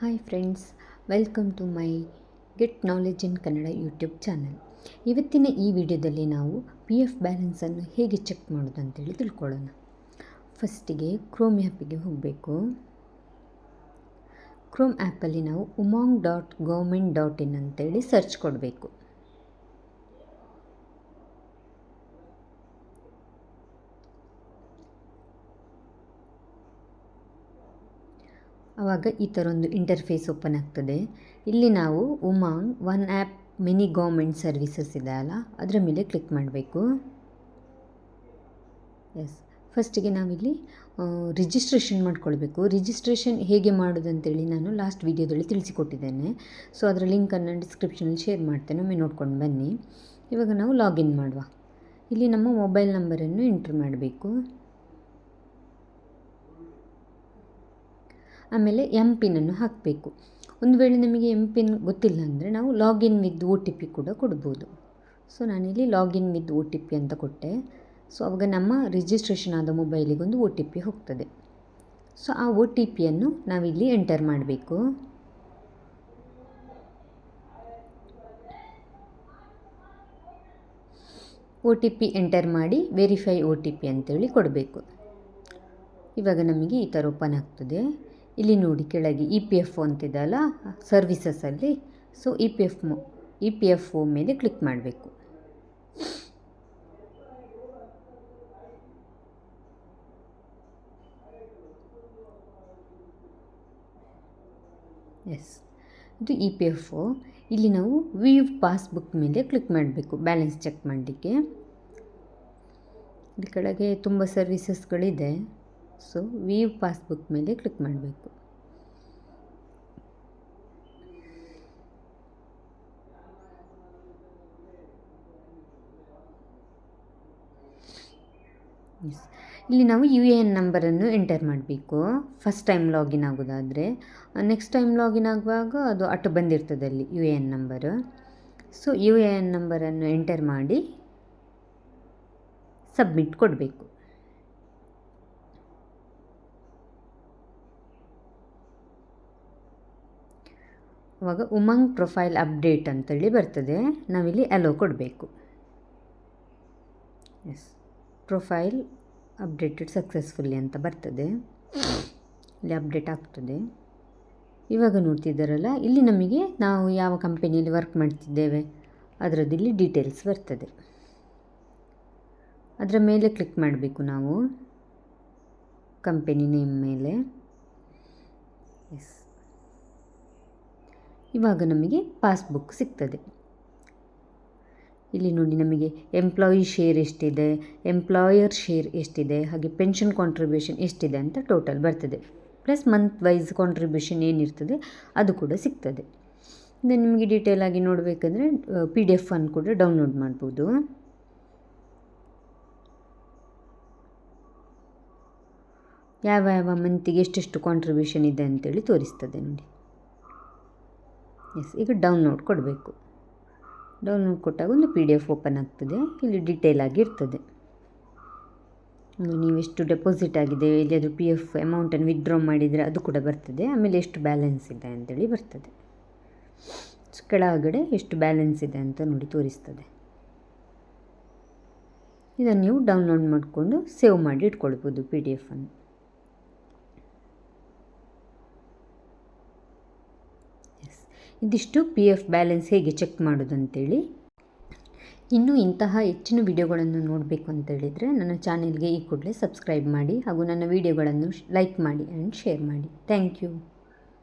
Hi friends welcome to my get knowledge in Kannada YouTube channel ಇವತ್ತಿನ ಈ ವಿಡಿಯೋದಲ್ಲಿ ನಾವು ಪಿ ಎಫ್ ಬ್ಯಾಲೆನ್ಸನ್ನು ಹೇಗೆ ಚೆಕ್ ಮಾಡೋದು ಅಂತೇಳಿ ತಿಳ್ಕೊಳ್ಳೋಣ. ಫಸ್ಟಿಗೆ ಕ್ರೋಮ್ ಆ್ಯಪಿಗೆ ಹೋಗಬೇಕು ಕ್ರೋಮ್ ಆ್ಯಪಲ್ಲಿ ನಾವು Umang dot government dot in ಅಂತೇಳಿ ಸರ್ಚ್ ಕೊಡಬೇಕು. ಆವಾಗ ಈ ಥರ ಒಂದು ಇಂಟರ್ಫೇಸ್ ಓಪನ್ ಆಗ್ತದೆ. ಇಲ್ಲಿ ನಾವು Umang one app mini government services ಇದೆ ಅಲ್ಲ, ಅದರ ಮೇಲೆ ಕ್ಲಿಕ್ ಮಾಡಬೇಕು. ಎಸ್ ಫಸ್ಟಿಗೆ ನಾವಿಲ್ಲಿ ರಿಜಿಸ್ಟ್ರೇಷನ್ ಮಾಡ್ಕೊಳ್ಬೇಕು. ರಿಜಿಸ್ಟ್ರೇಷನ್ ಹೇಗೆ ಮಾಡೋದಂತೇಳಿ ನಾನು ಲಾಸ್ಟ್ ವೀಡಿಯೋದಲ್ಲಿ ತಿಳಿಸಿಕೊಟ್ಟಿದ್ದೇನೆ. ಸೊ ಅದರ ಲಿಂಕನ್ನು ಡಿಸ್ಕ್ರಿಪ್ಷನಲ್ಲಿ ಶೇರ್ ಮಾಡ್ತೇನೆ. ಒಮ್ಮೆ ನೋಡ್ಕೊಂಡು ಬನ್ನಿ. ಇವಾಗ ನಾವು ಲಾಗಿನ್ ಮಾಡುವ. ಇಲ್ಲಿ ನಮ್ಮ ಮೊಬೈಲ್ ನಂಬರನ್ನು ಎಂಟ್ರ್ ಮಾಡಬೇಕು. ಆಮೇಲೆ ಎಂ ಪಿನ್ನನ್ನು ಹಾಕಬೇಕು. ಒಂದು ವೇಳೆ ನಮಗೆ ಎಂ ಪಿನ್ ಗೊತ್ತಿಲ್ಲ ಅಂದರೆ ನಾವು login with O T P ಕೂಡ ಕೊಡ್ಬೋದು. ಸೊ ನಾನಿಲ್ಲಿ login with O T P ಅಂತ ಕೊಟ್ಟೆ. ಸೊ ಅವಾಗ ನಮ್ಮ ರಿಜಿಸ್ಟ್ರೇಷನ್ ಆದ ಮೊಬೈಲಿಗೆ ಒಂದು ಒ ಟಿ ಪಿ ಹೋಗ್ತದೆ. ಸೊ ಆ ಒ ಟಿ ಪಿಯನ್ನು ನಾವಿಲ್ಲಿ ಎಂಟರ್ ಮಾಡಬೇಕು. ಒ ಟಿ ಪಿ ಎಂಟರ್ ಮಾಡಿ ವೆರಿಫೈ ಒ ಟಿ ಪಿ ಅಂತೇಳಿ ಕೊಡಬೇಕು. ಇವಾಗ ನಮಗೆ ಈ ಥರ ಓಪನ್ ಆಗ್ತದೆ. ಇಲ್ಲಿ ನೋಡಿ ಕೆಳಗೆ ಇ ಪಿ ಎಫ್ ಅಂತಿದೆಯಲ್ಲ ಸರ್ವಿಸಸಲ್ಲಿ so E P F E P F O ಮೇಲೆ ಕ್ಲಿಕ್ ಮಾಡಬೇಕು. ಎಸ್ ಇದು ಇ ಪಿ ಎಫ್ ಒ. ಇಲ್ಲಿ ನಾವು ವ್ಯೂ ಪಾಸ್ಬುಕ್ ಮೇಲೆ ಕ್ಲಿಕ್ ಮಾಡಬೇಕು ಬ್ಯಾಲೆನ್ಸ್ ಚೆಕ್ ಮಾಡಲಿಕ್ಕೆ. ಇಲ್ಲಿ ಕೆಳಗೆ ತುಂಬ ಸರ್ವಿಸಸ್ಗಳಿದೆ ಸೊ ವ್ಯೂ ಪಾಸ್ಬುಕ್ ಮೇಲೆ ಕ್ಲಿಕ್ ಮಾಡಬೇಕು. ಇಲ್ಲಿ ನಾವು ಯು ಎ ಎನ್ ನಂಬರನ್ನು ಎಂಟರ್ ಮಾಡಬೇಕು. ಫಸ್ಟ್ ಟೈಮ್ ಲಾಗಿನ್ ಆಗೋದಾದರೆ. ನೆಕ್ಸ್ಟ್ ಟೈಮ್ ಲಾಗಿನ್ ಆಗುವಾಗ ಅದು ಅಟ್ಟು ಬಂದಿರ್ತದೆ ಅಲ್ಲಿ U A N number so U A N ನಂಬರನ್ನು ಎಂಟರ್ ಮಾಡಿ ಸಬ್ಮಿಟ್ ಕೊಡಬೇಕು. ಅವಾಗ ಉಮಂಗ್ ಪ್ರೊಫೈಲ್ ಅಪ್ಡೇಟ್ ಅಂತೇಳಿ ಬರ್ತದೆ. ನಾವಿಲ್ಲಿ ಅಲೋ ಕೊಡಬೇಕು. ಎಸ್ ಪ್ರೊಫೈಲ್ ಅಪ್ಡೇಟೆಡ್ ಸಕ್ಸಸ್ಫುಲ್ಲಿ ಅಂತ ಬರ್ತದೆ. ಇಲ್ಲಿ ಅಪ್ಡೇಟ್ ಆಗ್ತದೆ. ಇವಾಗ ನೋಡ್ತಿದ್ದಾರಲ್ಲ, ಇಲ್ಲಿ ನಮಗೆ ನಾವು ಯಾವ ಕಂಪನಿಯಲ್ಲಿ ವರ್ಕ್ ಮಾಡ್ತಿದ್ದೇವೆ, ಅದರದ್ದು ಇಲ್ಲಿ ಡೀಟೇಲ್ಸ್ ಬರ್ತದೆ. ಅದರ ಮೇಲೆ ಕ್ಲಿಕ್ ಮಾಡಬೇಕು ನಾವು. ಕಂಪೆನಿ ನೇಮ್ ಮೇಲೆ. ಎಸ್ ಇವಾಗ ನಮಗೆ ಪಾಸ್ಬುಕ್ ಸಿಗ್ತದೆ. ಇಲ್ಲಿ ನೋಡಿ ನಮಗೆ ಎಂಪ್ಲಾಯಿ ಶೇರ್ ಎಷ್ಟಿದೆ ಎಂಪ್ಲಾಯರ್ ಶೇರ್ ಎಷ್ಟಿದೆ, ಹಾಗೆ ಪೆನ್ಷನ್ ಕಾಂಟ್ರಿಬ್ಯೂಷನ್ ಎಷ್ಟಿದೆ ಅಂತ ಟೋಟಲ್ ಬರ್ತದೆ. ಪ್ಲಸ್ ಮಂತ್ ವೈಸ್ ಕಾಂಟ್ರಿಬ್ಯೂಷನ್ ಏನಿರ್ತದೆ, ಅದು ಕೂಡ ಸಿಗ್ತದೆ. ದೆನ್ ನಿಮಗೆ ಡೀಟೇಲ್ ಆಗಿ ನೋಡಬೇಕಂದ್ರೆ ಪಿ ಡಿ ಎಫ್ ಅನ್ನು ಕೂಡ ಡೌನ್ಲೋಡ್ ಮಾಡ್ಬೋದು. ಯಾವ ಯಾವ ಮಂತಿಗೆ ಎಷ್ಟೆಷ್ಟು ಕಾಂಟ್ರಿಬ್ಯೂಷನ್ ಇದೆ ಅಂತೇಳಿ ತೋರಿಸ್ತದೆ ನೋಡಿ. ಎಸ್ ಈಗ ಡೌನ್ಲೋಡ್ ಕೊಡಬೇಕು. ಡೌನ್ಲೋಡ್ ಕೊಟ್ಟಾಗ ಒಂದು ಪಿ ಡಿ ಎಫ್ ಓಪನ್ ಆಗ್ತದೆ ಇಲ್ಲಿ ಡೀಟೇಲ್ ಆಗಿರ್ತದೆ ನೀವೆಷ್ಟು ಡೆಪಾಸಿಟ್ ಆಗಿದೆ, ಎಲ್ಲಿಯಾದರೂ ಪಿ ಎಫ್ ಅಮೌಂಟನ್ನು ವಿತ್ಡ್ರಾ ಮಾಡಿದರೆ ಅದು ಕೂಡ ಬರ್ತದೆ. ಆಮೇಲೆ ಎಷ್ಟು ಬ್ಯಾಲೆನ್ಸ್ ಇದೆ ಅಂತೇಳಿ ಬರ್ತದೆ. ಕೆಳಗಡೆ ಎಷ್ಟು ಬ್ಯಾಲೆನ್ಸ್ ಇದೆ ಅಂತ ನೋಡಿ ತೋರಿಸ್ತದೆ. ಇದನ್ನು ನೀವು ಡೌನ್ಲೋಡ್ ಮಾಡಿಕೊಂಡು ಸೇವ್ ಮಾಡಿ ಇಟ್ಕೊಳ್ಬೋದು ಪಿ ಡಿ ಎಫನ್ನು ಇದಿಷ್ಟು ಪಿ ಎಫ್ ಬ್ಯಾಲೆನ್ಸ್ ಹೇಗೆ ಚೆಕ್ ಮಾಡೋದು ಅಂತೇಳಿ ಇನ್ನೂ ಇಂತಹ ಹೆಚ್ಚಿನ ವಿಡಿಯೋಗಳನ್ನು ನೋಡಬೇಕು ಅಂತೇಳಿದರೆ ನನ್ನ ಚಾನೆಲ್ಗೆ ಈ ಕೂಡಲೇ ಸಬ್ಸ್ಕ್ರೈಬ್ ಮಾಡಿ ಹಾಗೂ ನನ್ನ ವಿಡಿಯೋಗಳನ್ನು ಲೈಕ್ ಮಾಡಿ ಆ್ಯಂಡ್ ಶೇರ್ ಮಾಡಿ. Thank you